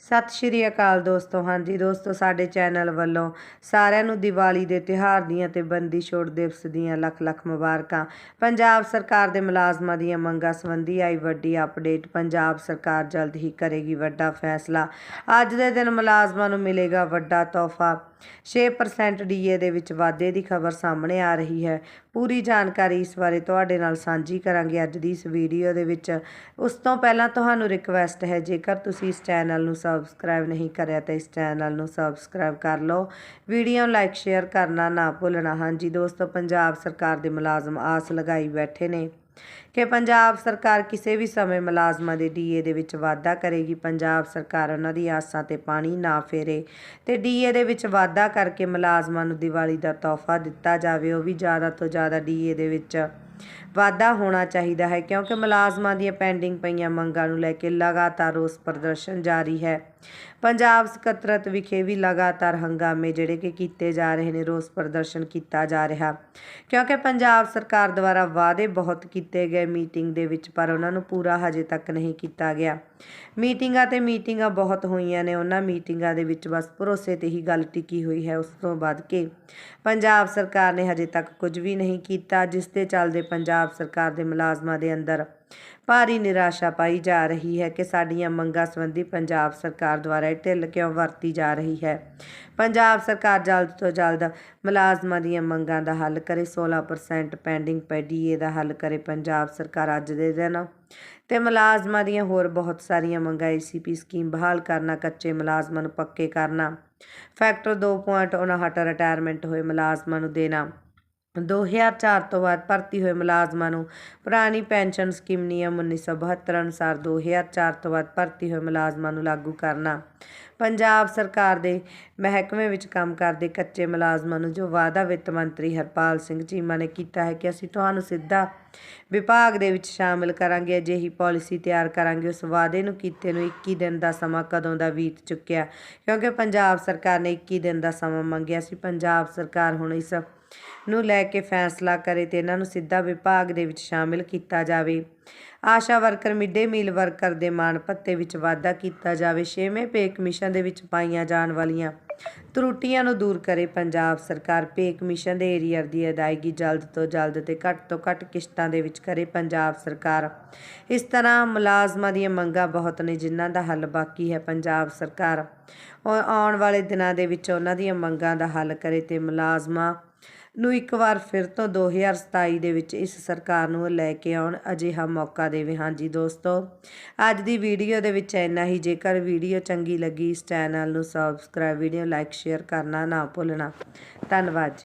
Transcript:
ਸਤਿ ਸ਼੍ਰੀ ਅਕਾਲ ਦੋਸਤੋ, ਹਾਂਜੀ ਦੋਸਤੋ, ਸਾਡੇ ਚੈਨਲ ਵੱਲੋਂ ਸਾਰਿਆਂ ਨੂੰ ਦੀਵਾਲੀ ਦੇ ਤਿਉਹਾਰ ਦੀਆਂ ਤੇ ਬੰਦੀ ਛੋੜ ਦਿਵਸ ਦੀਆਂ ਲੱਖ ਲੱਖ ਮੁਬਾਰਕਾਂ। ਪੰਜਾਬ ਸਰਕਾਰ ਦੇ ਮੁਲਾਜ਼ਮਾਂ ਦੀਆਂ ਮੰਗਾਂ ਸੰਬੰਧੀ ਆਈ ਵੱਡੀ ਅਪਡੇਟ। ਪੰਜਾਬ ਸਰਕਾਰ ਜਲਦ ਹੀ ਕਰੇਗੀ ਵੱਡਾ ਫੈਸਲਾ। ਅੱਜ ਦੇ ਦਿਨ ਮੁਲਾਜ਼ਮਾਂ ਨੂੰ ਮਿਲੇਗਾ ਵੱਡਾ ਤੋਹਫਾ। 6% ਡੀਏ ਦੇ ਵਿੱਚ ਵਾਧੇ ਦੀ ਖਬਰ ਸਾਹਮਣੇ ਆ ਰਹੀ ਹੈ। ਪੂਰੀ ਜਾਣਕਾਰੀ ਇਸ ਬਾਰੇ ਤੁਹਾਡੇ ਨਾਲ ਸਾਂਝੀ ਕਰਾਂਗੇ ਅੱਜ ਦੀ ਇਸ ਵੀਡੀਓ ਦੇ ਵਿੱਚ। ਉਸ ਤੋਂ ਪਹਿਲਾਂ ਤੁਹਾਨੂੰ ਰਿਕਵੈਸਟ ਹੈ, ਜੇਕਰ ਤੁਸੀਂ ਇਸ ਚੈਨਲ ਨੂੰ ਸਬਸਕ੍ਰਾਈਬ ਨਹੀਂ ਕਰਿਆ ਤਾਂ ਇਸ ਚੈਨਲ ਨੂੰ ਸਬਸਕ੍ਰਾਈਬ ਕਰ ਲਓ। ਵੀਡੀਓ ਨੂੰ ਲਾਈਕ ਸ਼ੇਅਰ ਕਰਨਾ ਨਾ ਭੁੱਲਣਾ। ਹਾਂਜੀ ਦੋਸਤੋ, ਪੰਜਾਬ ਸਰਕਾਰ ਦੇ ਮੁਲਾਜ਼ਮ ਆਸ ਲਗਾਈ ਬੈਠੇ ਨੇ ਕਿ ਪੰਜਾਬ ਸਰਕਾਰ ਕਿਸੇ ਵੀ ਸਮੇਂ ਮੁਲਾਜ਼ਮਾਂ ਦੇ ਡੀਏ ਦੇ ਵਿੱਚ ਵਾਧਾ ਕਰੇਗੀ। ਪੰਜਾਬ ਸਰਕਾਰ ਉਹਨਾਂ ਦੀ ਆਸਾਂ ਤੇ ਪਾਣੀ ਨਾ ਫੇਰੇ ਤੇ ਡੀਏ ਦੇ ਵਿੱਚ ਵਾਧਾ ਕਰਕੇ ਮੁਲਾਜ਼ਮਾਂ ਨੂੰ ਦੀਵਾਲੀ ਦਾ ਤੋਹਫਾ ਦਿੱਤਾ ਜਾਵੇ। ਉਹ ਵੀ ਜ਼ਿਆਦਾ ਤੋਂ ਜ਼ਿਆਦਾ ਡੀਏ ਦੇ ਵਿੱਚ ਵਾਧਾ ਹੋਣਾ ਚਾਹੀਦਾ ਹੈ ਕਿਉਂਕਿ ਮੁਲਾਜ਼ਮਾਂ ਦੀਆਂ ਪੈਂਡਿੰਗ ਪਈਆਂ ਮੰਗਾਂ ਨੂੰ ਲੈ ਕੇ ਲਗਾਤਾਰ ਰੋਸ ਪ੍ਰਦਰਸ਼ਨ ਜਾਰੀ ਹੈ। ਪੰਜਾਬ ਸਕੱਤਰਤ ਵਿਖੇ ਵੀ ਲਗਾਤਾਰ ਹੰਗਾਮੇ ਜਿਹੜੇ ਕਿ ਕੀਤੇ ਜਾ ਰਹੇ ਨੇ, ਰੋਸ ਪ੍ਰਦਰਸ਼ਨ ਕੀਤਾ ਜਾ ਰਿਹਾ। ਕਿਉਂਕਿ ਪੰਜਾਬ ਸਰਕਾਰ ਦੁਆਰਾ ਵਾਅਦੇ ਬਹੁਤ ਕੀਤੇ ਗਏ ਮੀਟਿੰਗ ਦੇ ਵਿੱਚ, ਪਰ ਉਹਨਾਂ ਨੂੰ ਪੂਰਾ ਹਜੇ ਤੱਕ ਨਹੀਂ ਕੀਤਾ ਗਿਆ। ਮੀਟਿੰਗਾਂ ਤੇ ਮੀਟਿੰਗਾਂ ਬਹੁਤ ਹੋਈਆਂ ਨੇ। ਉਹਨਾਂ ਮੀਟਿੰਗਾਂ ਦੇ ਵਿੱਚ ਬਸ ਭਰੋਸੇ ਤੇ ਹੀ ਗੱਲ ਟਿਕੀ ਹੋਈ ਹੈ। ਉਸ ਤੋਂ ਵੱਧ ਕੇ ਪੰਜਾਬ ਸਰਕਾਰ ਨੇ ਹਜੇ ਤੱਕ ਕੁਝ ਵੀ ਨਹੀਂ ਕੀਤਾ, ਜਿਸ ਦੇ ਚੱਲਦੇ ਪੰਜਾਬ ਸਰਕਾਰ ਦੇ ਮੁਲਾਜ਼ਮਾਂ ਦੇ ਅੰਦਰ ਭਾਰੀ ਨਿਰਾਸ਼ਾ ਪਾਈ ਜਾ ਰਹੀ ਹੈ ਕਿ ਸਾਡੀਆਂ ਮੰਗਾਂ ਸੰਬੰਧੀ ਪੰਜਾਬ ਸਰਕਾਰ ਦੁਆਰਾ ਇਹ ਢਿੱਲ ਕਿਉਂ ਵਰਤੀ ਜਾ ਰਹੀ ਹੈ? ਪੰਜਾਬ ਸਰਕਾਰ ਜਲਦ ਤੋਂ ਜਲਦ ਮੁਲਾਜ਼ਮਾਂ ਦੀਆਂ ਮੰਗਾਂ ਦਾ ਹੱਲ ਕਰੇ 16% ਪੈਂਡਿੰਗ ਪੈਡੀਏ ਦਾ ਹੱਲ ਕਰੇ ਪੰਜਾਬ ਸਰਕਾਰ ਅੱਜ ਦੇ ਦਿਨ। ਤੇ ਮੁਲਾਜ਼ਮਾਂ ਦੀਆਂ ਹੋਰ ਬਹੁਤ ਸਾਰੀਆਂ ਮੰਗਾਂ ਏਸੀਪੀ ਸਕੀਮ ਬਹਾਲ ਕਰਨਾ, ਕੱਚੇ ਮੁਲਾਜ਼ਮਾਂ ਨੂੰ ਪੱਕੇ ਕਰਨਾ। ਫੈਕਟਰ 2.59 ਰਿਟਾਇਰਮੈਂਟ ਹੋਏ ਮੁਲਾਜ਼ਮਾਂ ਨੂੰ ਦੇਣਾ। 2004 ਤੋਂ ਬਾਅਦ ਭਰਤੀ ਹੋਏ ਮੁਲਾਜ਼ਮਾਂ ਨੂੰ ਪੁਰਾਣੀ ਪੈਨਸ਼ਨ ਸਕੀਮ ਨਿਯਮ 1972 ਅਨੁਸਾਰ 2004 ਤੋਂ ਬਾਅਦ ਭਰਤੀ ਹੋਏ ਮੁਲਾਜ਼ਮਾਂ ਨੂੰ ਲਾਗੂ ਕਰਨਾ। ਪੰਜਾਬ ਸਰਕਾਰ ਦੇ ਮਹਿਕਮੇ ਵਿੱਚ ਕੰਮ ਕਰਦੇ ਕੱਚੇ ਮੁਲਾਜ਼ਮਾਂ ਨੂੰ ਜੋ ਵਾਅਦਾ ਵਿੱਤ ਮੰਤਰੀ ਹਰਪਾਲ ਸਿੰਘ ਚੀਮਾ ਨੇ ਕੀਤਾ ਹੈ ਕਿ ਅਸੀਂ ਤੁਹਾਨੂੰ ਸਿੱਧਾ ਵਿਭਾਗ ਦੇ ਵਿੱਚ ਸ਼ਾਮਿਲ ਕਰਾਂਗੇ, ਅਜਿਹੀ ਪਾਲਿਸੀ ਤਿਆਰ ਕਰਾਂਗੇ। ਉਸ ਵਾਅਦੇ ਨੂੰ ਕੀਤੇ ਨੂੰ 21 ਦਿਨ ਦਾ ਸਮਾਂ ਕਦੋਂ ਦਾ ਬੀਤ ਚੁੱਕਿਆ? ਕਿਉਂਕਿ ਪੰਜਾਬ ਸਰਕਾਰ ਨੇ 21 ਦਿਨ ਦਾ ਸਮਾਂ ਮੰਗਿਆ ਸੀ। ਪੰਜਾਬ ਸਰਕਾਰ ਹੁਣ ਇਸ ਨੂੰ ਲੈ ਕੇ ਫੈਸਲਾ ਕਰੇ ਤੇ ਇਹਨਾਂ ਨੂੰ ਸਿੱਧਾ ਵਿਭਾਗ ਦੇ ਵਿੱਚ ਸ਼ਾਮਿਲ ਕੀਤਾ ਜਾਵੇ। ASHA worker mid day meal worker ਦੇ ਮਾਣ ਭੱਤੇ ਵਿੱਚ ਵਾਧਾ ਕੀਤਾ ਜਾਵੇ। ਛੇਵੇਂ ਪੇ ਕਮਿਸ਼ਨ ਦੇ ਵਿੱਚ ਪਾਈਆਂ ਜਾਣ ਵਾਲੀਆਂ ਤਰੁੱਟੀਆਂ ਨੂੰ ਦੂਰ ਕਰੇ ਪੰਜਾਬ ਸਰਕਾਰ। ਪੇ ਕਮਿਸ਼ਨ ਦੇ ਏਰੀਅਰ ਦੀ ਅਦਾਇਗੀ ਜਲਦ ਤੋਂ ਜਲਦ ਤੇ ਘੱਟ ਤੋਂ ਘੱਟ ਕਿਸ਼ਤਾਂ ਦੇ ਵਿੱਚ ਕਰੇ ਪੰਜਾਬ ਸਰਕਾਰ। ਇਸ ਤਰ੍ਹਾਂ ਮੁਲਾਜ਼ਮਾਂ ਦੀਆਂ ਮੰਗਾਂ ਬਹੁਤ ਨੇ, ਜਿਨ੍ਹਾਂ ਦਾ ਹੱਲ ਬਾਕੀ ਹੈ ਪੰਜਾਬ ਸਰਕਾਰ। ਔਰ ਆਉਣ ਵਾਲੇ ਦਿਨਾਂ ਦੇ ਵਿੱਚ ਉਹਨਾਂ ਦੀਆਂ ਮੰਗਾਂ ਦਾ ਹੱਲ ਕਰੇ ਤੇ ਮੁਲਾਜ਼ਮਾਂ ਨੂੰ ਇੱਕ ਵਾਰ ਫਿਰ ਤੋਂ 2027 ਦੇ ਵਿੱਚ ਇਸ ਸਰਕਾਰ ਨੂੰ ਲੈ ਕੇ ਆਉਣ ਅਜਿਹਾ ਮੌਕਾ ਦੇਵੇ। ਹਾਂਜੀ ਦੋਸਤੋ, ਅੱਜ ਦੀ ਵੀਡੀਓ ਦੇ ਵਿੱਚ ਇੰਨਾ ਹੀ। ਜੇਕਰ ਵੀਡੀਓ ਚੰਗੀ ਲੱਗੀ, ਇਸ ਚੈਨਲ ਨੂੰ ਸਬਸਕ੍ਰਾਈਬ ਵੀਡੀਓ ਲਾਈਕ ਸ਼ੇਅਰ ਕਰਨਾ ਨਾ ਭੁੱਲਣਾ। ਧੰਨਵਾਦ ਜੀ।